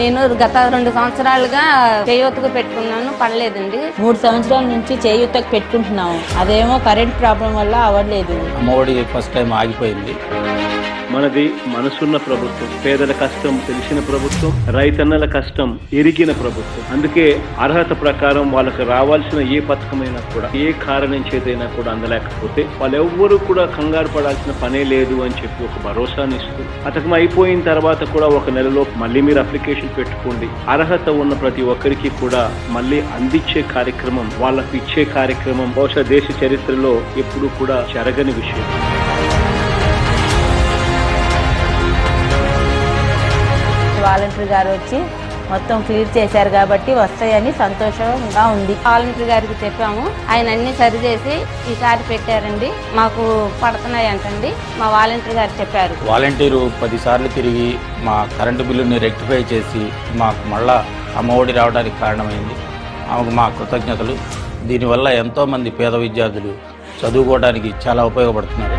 నేను గత రెండు సంవత్సరాలుగా చేయూతకు పెట్టుకున్నాను పడలేదండి. మూడు సంవత్సరాల నుంచి చేయూతకు పెట్టుకుంటున్నాము. అదేమో కరెంట్ ప్రాబ్లం వల్ల అవ్వలేదు అమ్మఒడి ఫస్ట్ టైం ఆగిపోయింది. మనది మనసున్న ప్రభుత్వం పేదల కష్టం తెలిసిన ప్రభుత్వం రైతన్నల కష్టం ఎరిగిన ప్రభుత్వం. అందుకే అర్హత ప్రకారం వాళ్ళకి రావాల్సిన ఏ పథకమైనా కూడా ఏ కారణం చేతైనా కూడా అందలేకపోతే వాళ్ళెవ్వరూ కూడా కంగారు పడాల్సిన పనే లేదు అని చెప్పి ఒక భరోసాని ఇస్తూ పథకం అయిపోయిన తర్వాత కూడా ఒక నెలలో మళ్ళీ మీరు అప్లికేషన్ పెట్టుకోండి. అర్హత ఉన్న ప్రతి ఒక్కరికి కూడా మళ్ళీ అందించే కార్యక్రమం వాళ్ళకు ఇచ్చే కార్యక్రమం బహుశా దేశ చరిత్రలో ఎప్పుడూ కూడా జరగని విషయం. వాలంటీర్ గారు వచ్చి మొత్తం క్లియర్ చేశారు కాబట్టి వస్తాయని సంతోషంగా ఉంది. వాలంటీర్ గారికి చెప్పాము. ఆయన అన్ని సరిచేసి ఈసారి పెట్టారండి. మాకు పడుతున్నాయి అంటండి మా వాలంటీర్ గారు చెప్పారు. వాలంటీరు పదిసార్లు తిరిగి మా కరెంటు బిల్లుని రెక్టిఫై చేసి మాకు మళ్ళా అమ్మఒడి రావడానికి కారణమైంది. ఆమెకు మా కృతజ్ఞతలు. దీనివల్ల ఎంతోమంది పేద విద్యార్థులు చదువుకోవడానికి చాలా ఉపయోగపడుతున్నారు.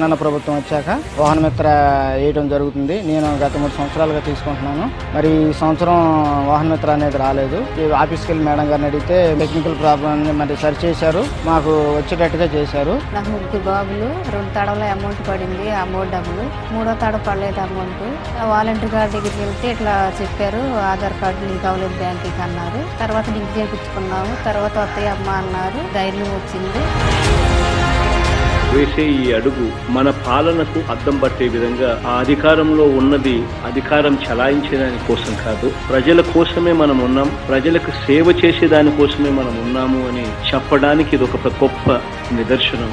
జగనన్న ప్రభుత్వం వచ్చాక వాహన మిత్ర వేయడం జరుగుతుంది. నేను గత మూడు సంవత్సరాలుగా తీసుకుంటున్నాను. మరి ఈ సంవత్సరం వాహన మిత్ర అనేది రాలేదు. ఆఫీస్కి వెళ్ళి మేడం గారిని అడిగితే టెక్నికల్ ప్రాబ్లమ్ మరి సరి చేశారు. మాకు వచ్చేటట్టుగా చేశారు. నాకు ముగ్గురు బాబులు రెండు తడవల అమౌంట్ పడింది అమౌంట్ డబ్బులు. మూడో తడ పడలేదు అమౌంట్ వాలంటీర్ గారి దగ్గరికి వెళ్తే ఇట్లా చెప్పారు ఆధార్ కార్డు లింక్ అవ్వలేదు బ్యాంక్కి అన్నారు. తర్వాత లింక్ చేయించుకున్నాము. తర్వాత వస్తాయి అమ్మ అన్నారు ధైర్యం వచ్చింది. వేసే ఈ అడుగు మన పాలనకు అద్దం పట్టే విధంగా ఆ అధికారంలో ఉన్నది అధికారం చలాయించేదాని కోసం కాదు. ప్రజల కోసమే మనం ఉన్నాం. ప్రజలకు సేవ చేసే దాని కోసమే మనం ఉన్నాము అని చెప్పడానికి ఇది ఒక గొప్ప నిదర్శనం.